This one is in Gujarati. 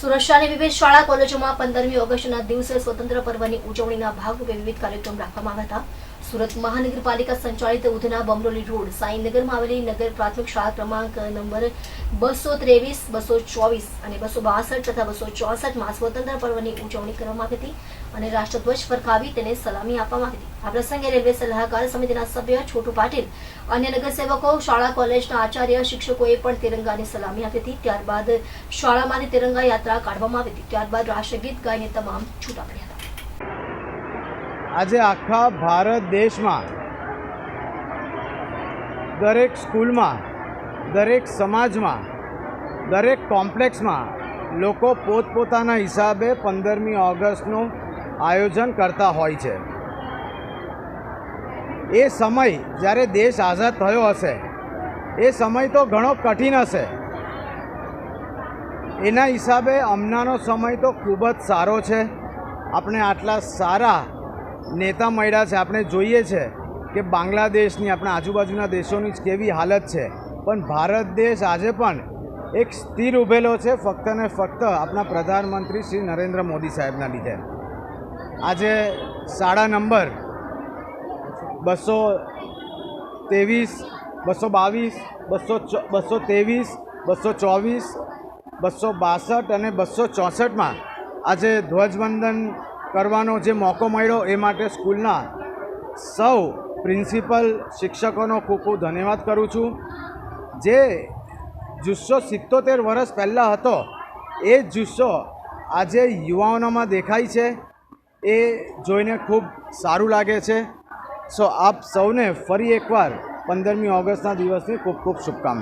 સુરક્ષાની વિવિધ શાળા કોલેજોમાં પંદરમી ઓગસ્ટના દિવસે સ્વતંત્ર પર્વની ઉજવણીના ભાગરૂપે વિવિધ કાર્યક્રમ રાખવામાં આવ્યા હતા. સુરત મહાનગરપાલિકા સંચાલિત ઉધના બમરોલી રોડ, સાંઈનગરમાં આવેલી નગર પ્રાથમિક શાળા ક્રમાંક નંબર બસો ત્રેવીસ, બસો ચોવીસ અને બસો બાસઠ તથા બસો ચોસઠમાં સ્વતંત્ર પર્વની ઉજવણી કરવામાં આવી હતી અને રાષ્ટ્રધ્વજ ફરકાવી તેને સલામી આપવામાં આવી હતી. આ પ્રસંગે રેલવે સલાહકાર સમિતિના સભ્ય છોટુ પાટીલ, અન્ય નગરસેવકો, શાળા કોલેજના આચાર્ય, શિક્ષકોએ પણ તિરંગાને સલામી આપી હતી. ત્યારબાદ શાળામાંથી તિરંગા યાત્રા કાઢવામાં આવી હતી. ત્યારબાદ રાષ્ટ્રગીત ગાઈને તમામ છૂટા પડ્યા હતા. આજે આખા ભારત દેશમાં દરેક સ્કૂલમાં, દરેક સમાજમાં, દરેક કોમ્પ્લેક્સમાં લોકો પોતપોતાના હિસાબે પંદરમી ઓગસ્ટનું આયોજન કરતા હોય છે. એ સમય જ્યારે દેશ આઝાદ થયો હશે, એ સમય તો ઘણો કઠિન હશે. એના હિસાબે હમણાંનો સમય તો ખૂબ જ સારો છે. આપણે આટલા સારા નેતા મળ્યા છે. આપણે જોઈએ છે કે બાંગ્લાદેશની આપણા આજુબાજુના દેશોની જ કેવી હાલત છે. પણ ભારત દેશ આજે પણ એક સ્થિર ઊભેલો છે ફક્ત ને ફક્ત આપણા પ્રધાનમંત્રી શ્રી નરેન્દ્ર મોદી સાહેબના લીધે. આજે શાળા નંબર બસો ત્રેવીસ, બસો બાવીસ, બસો બસો ત્રેવીસ, બસો ચોવીસ બસો બાસઠ અને બસો ચોસઠમાં આજે ધ્વજવંદન કરવાનો જે મોકો મળ્યો એ માટે સ્કૂલના સૌ પ્રિન્સિપલ શિક્ષકોનો ખૂબ ખૂબ ધન્યવાદ કરું છું. જે જુસ્સો સિત્તોતેર વર્ષ પહેલાં હતો, એ જુસ્સો આજે યુવાઓનામાં દેખાય છે. એ જોઈને ખૂબ સારું લાગે છે. સો આપ સૌને ફરી એકવાર પંદરમી ઓગસ્ટના દિવસની ખૂબ ખૂબ શુભકામના.